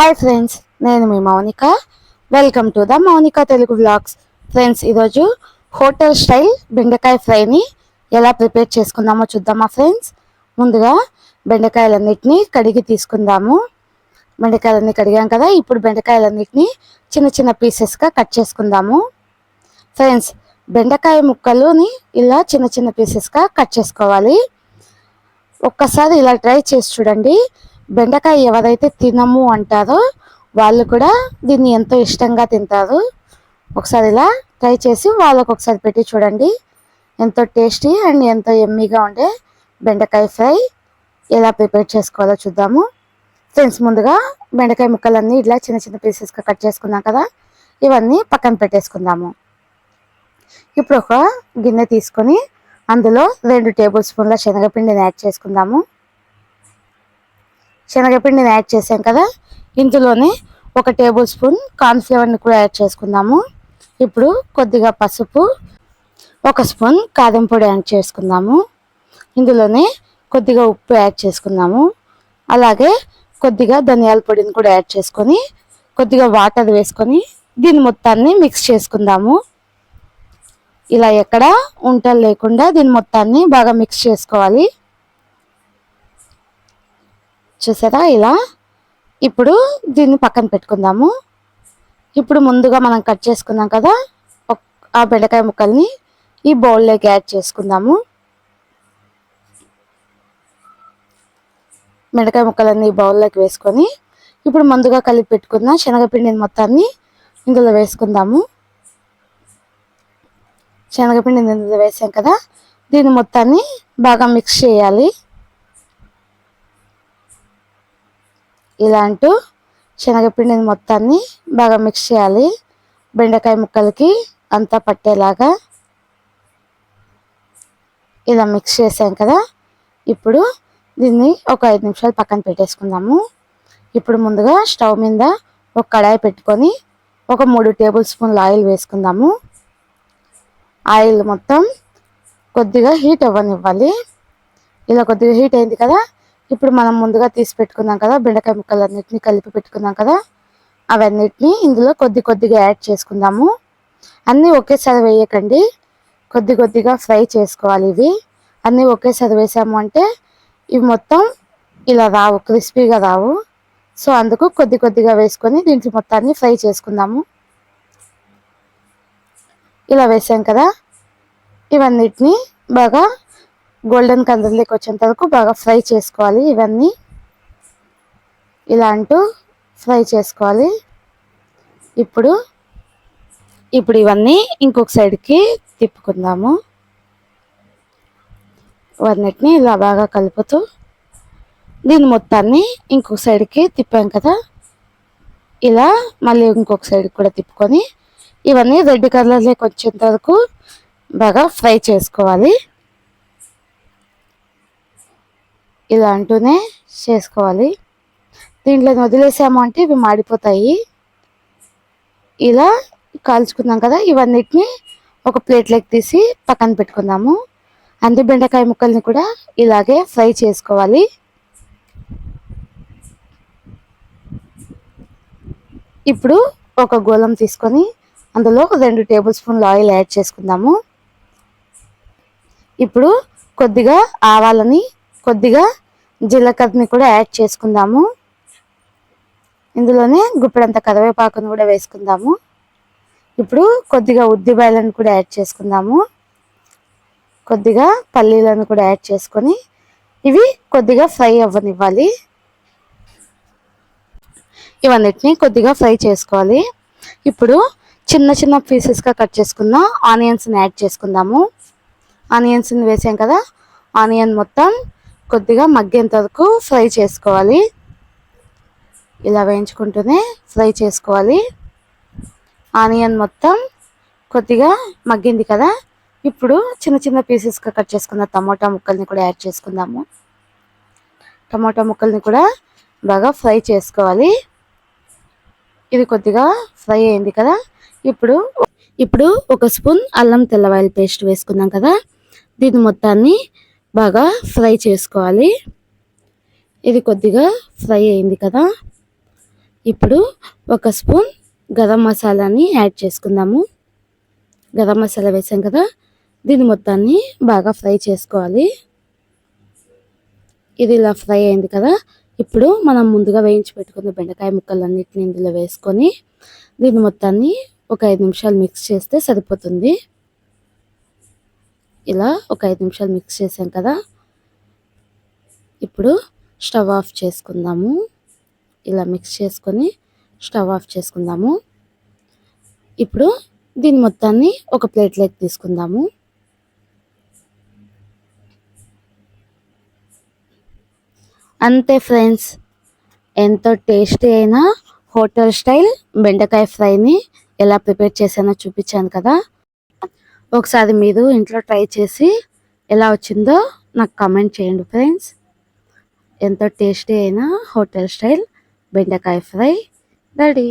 Hi friends నేను మీ Mounika. Welcome to the Mounika Telugu vlogs friends ఈరోజు hotel style బెండకాయ ఫ్రైని ఎలా ప్రిపేర్ చేసుకుందామో చూద్దామా ఫ్రెండ్స్ ముందుగా బెండకాయలన్నిటిని కడిగి తీసుకుందాము. బెండకాయలన్నీ కడిగాం కదా ఇప్పుడు బెండకాయలన్నిటిని చిన్న చిన్న పీసెస్గా కట్ చేసుకుందాము. ఫ్రెండ్స్ బెండకాయ ముక్కలుని ఇలా చిన్న చిన్న పీసెస్గా కట్ చేసుకోవాలి. ఒక్కసారి ఇలా ట్రై చేసి చూడండి. బెండకాయ ఎవరైతే తినము అంటారో వాళ్ళు కూడా దీన్ని ఎంతో ఇష్టంగా తింటారు. ఒకసారి ఇలా ట్రై చేసి వాళ్ళకు ఒకసారి పెట్టి చూడండి. ఎంతో టేస్టీ అండ్ ఎంతో ఎమ్మీగా ఉండే బెండకాయ ఫ్రై ఎలా ప్రిపేర్ చేసుకోవాలో చూద్దాము. ఫ్రెండ్స్ ముందుగా బెండకాయ ముక్కలన్నీ ఇట్లా చిన్న చిన్న పీసెస్గా కట్ చేసుకున్నాం కదా ఇవన్నీ పక్కన పెట్టేసుకుందాము. ఇప్పుడు ఒక గిన్నె తీసుకొని అందులో రెండు టేబుల్ స్పూన్ల శనగపిండిని యాడ్ చేసుకుందాము. శనగపిండిని యాడ్ చేసాం కదా? ఇందులోనే ఒక టేబుల్ స్పూన్ కార్న్ఫ్లేవర్ని కూడా యాడ్ చేసుకుందాము. ఇప్పుడు కొద్దిగా పసుపు ఒక స్పూన్ కాదం పొడి యాడ్ చేసుకుందాము. ఇందులోనే కొద్దిగా ఉప్పు యాడ్ చేసుకుందాము. అలాగే కొద్దిగా ధనియాల పొడిని కూడా యాడ్ చేసుకొని కొద్దిగా వాటర్ వేసుకొని దీని మొత్తాన్ని మిక్స్ చేసుకుందాము. ఇలా ఎక్కడ ఉంటలు లేకుండా దీని మొత్తాన్ని బాగా మిక్స్ చేసుకోవాలి. చూసారా ఇలా. ఇప్పుడు దీన్ని పక్కన పెట్టుకుందాము. ఇప్పుడు ముందుగా మనం కట్ చేసుకున్నాం కదా ఆ బెండకాయ ముక్కల్ని ఈ బౌల్లోకి యాడ్ చేసుకుందాము. బెండకాయ ముక్కలన్నీ బౌల్లోకి వేసుకొని ఇప్పుడు ముందుగా కలిపి పెట్టుకున్న శనగపిండిని మొత్తాన్ని ఇందులో వేసుకుందాము. శనగపిండిని ఇందులో వేసాం కదా దీన్ని మొత్తాన్ని బాగా మిక్స్ చేయాలి. ఇలా అంటూ శనగపిండిని మొత్తాన్ని బాగా మిక్స్ చేయాలి. బెండకాయ ముక్కలకి అంతా పట్టేలాగా ఇలా మిక్స్ చేసాం కదా. ఇప్పుడు దీన్ని ఒక ఐదు నిమిషాలు పక్కన పెట్టేసుకుందాము. ఇప్పుడు ముందుగా స్టవ్ మీద ఒక కడాయి పెట్టుకొని ఒక మూడు టేబుల్ స్పూన్ల ఆయిల్ వేసుకుందాము. ఆయిల్ మొత్తం కొద్దిగా హీట్ అవ్వనివ్వాలి. ఇలా కొద్దిగా హీట్ అయింది కదా ఇప్పుడు మనం ముందుగా తీసి పెట్టుకున్నాం కదా బెండకాయ ముక్కలన్నిటిని కలిపి పెట్టుకున్నాం కదా అవన్నిటిని ఇందులో కొద్ది కొద్దిగా యాడ్ చేసుకుందాము. అన్నీ ఒకేసారి వేయకండి. కొద్ది కొద్దిగా ఫ్రై చేసుకోవాలి ఇవి. అన్నీ ఒకేసారి వేసాము అంటే ఇవి మొత్తం ఇలా రావు క్రిస్పీగా రావు. సో అందుకు కొద్ది కొద్దిగా వేసుకొని దీంట్లో మొత్తాన్ని ఫ్రై చేసుకుందాము. ఇలా వేసాం కదా. ఇవన్నిటిని బాగా గోల్డెన్ కలర్లోకి వచ్చేంత వరకు బాగా ఫ్రై చేసుకోవాలి ఇవన్నీ. ఇలా అంటూ ఫ్రై చేసుకోవాలి. ఇప్పుడు ఇప్పుడు ఇవన్నీ ఇంకొక సైడ్కి తిప్పుకుందాము. ఇవన్నిటిని ఇలా బాగా కలుపుతూ దీని మొత్తాన్ని ఇంకొక సైడ్కి తిప్పాం కదా. ఇలా మళ్ళీ ఇంకొక సైడ్కి కూడా తిప్పుకొని ఇవన్నీ రెడ్ కలర్లోకి వచ్చేంత వరకు బాగా ఫ్రై చేసుకోవాలి. ఇలా అంటూనే చేసుకోవాలి. దీంట్లో వదిలేసాము అంటే ఇవి మాడిపోతాయి. ఇలా కాల్చుకుందాం కదా ఇవన్నిటిని ఒక ప్లేట్లోకి తీసి పక్కన పెట్టుకుందాము. అంది బెండకాయ ముక్కల్ని కూడా ఇలాగే ఫ్రై చేసుకోవాలి. ఇప్పుడు ఒక గోళం తీసుకొని అందులో రెండు టేబుల్ స్పూన్లు ఆయిల్ యాడ్ చేసుకుందాము. ఇప్పుడు కొద్దిగా ఆవాలని కొద్దిగా జీలకర్రని కూడా యాడ్ చేసుకుందాము. ఇందులోనే గుప్పెడంత కరివేపాకును కూడా వేసుకుందాము. ఇప్పుడు కొద్దిగా ఉద్దిబాయలను కూడా యాడ్ చేసుకుందాము. కొద్దిగా పల్లీలను కూడా యాడ్ చేసుకొని ఇవి కొద్దిగా ఫ్రై అవ్వనివ్వాలి. ఇవన్నిటిని కొద్దిగా ఫ్రై చేసుకోవాలి. ఇప్పుడు చిన్న చిన్న పీసెస్గా కట్ చేసుకున్న ఆనియన్స్ని యాడ్ చేసుకుందాము. ఆనియన్స్ని వేసాం కదా ఆనియన్ మొత్తం కొద్దిగా మగ్గేంత వరకు ఫ్రై చేసుకోవాలి. ఇలా వేయించుకుంటూనే ఫ్రై చేసుకోవాలి. ఆనియన్ మొత్తం కొద్దిగా మగ్గింది కదా? ఇప్పుడు చిన్న చిన్న పీసెస్గా కట్ చేసుకున్న టమోటా ముక్కల్ని కూడా యాడ్ చేసుకుందాము. టమోటా ముక్కల్ని కూడా బాగా ఫ్రై చేసుకోవాలి. ఇది కొద్దిగా ఫ్రై అయింది కదా? ఇప్పుడు ఇప్పుడు ఒక స్పూన్ అల్లం తెల్లవాయల పేస్ట్ వేసుకున్నాం కదా? దీని మొత్తాన్ని బాగా ఫ్రై చేసుకోవాలి. ఇది కొద్దిగా ఫ్రై అయింది కదా. ఇప్పుడు ఒక స్పూన్ గరం మసాలాని యాడ్ చేసుకుందాము. గరం మసాలా వేసాం కదా. దీని మొత్తాన్ని బాగా ఫ్రై చేసుకోవాలి. ఇది ఇలా ఫ్రై అయింది కదా. ఇప్పుడు మనం ముందుగా వేయించి పెట్టుకున్న బెండకాయ ముక్కలన్నిటిని ఇందులో వేసుకొని దీని మొత్తాన్ని ఒక ఐదు నిమిషాలు మిక్స్ చేస్తే సరిపోతుంది. ఇలా ఒక ఐదు నిమిషాలు మిక్స్ చేసాం కదా. ఇప్పుడు స్టవ్ ఆఫ్ చేసుకుందాము. ఇలా మిక్స్ చేసుకొని స్టవ్ ఆఫ్ చేసుకుందాము. ఇప్పుడు దీని మొత్తాన్ని ఒక ప్లేట్లోకి తీసుకుందాము. అంతే ఫ్రెండ్స్ ఎంతో టేస్టీ అయిన హోటల్ స్టైల్ బెండకాయ ఫ్రైని ఎలా ప్రిపేర్ చేశానో చూపించాను కదా. ఒకసారి మీరు ఇంట్లో ట్రై చేసి ఎలా వచ్చిందో నాకు కమెంట్ చేయండి ఫ్రెండ్స్ ఎంతో టేస్టీ అయిన హోటల్ స్టైల్ బెండకాయ ఫ్రై రెడీ.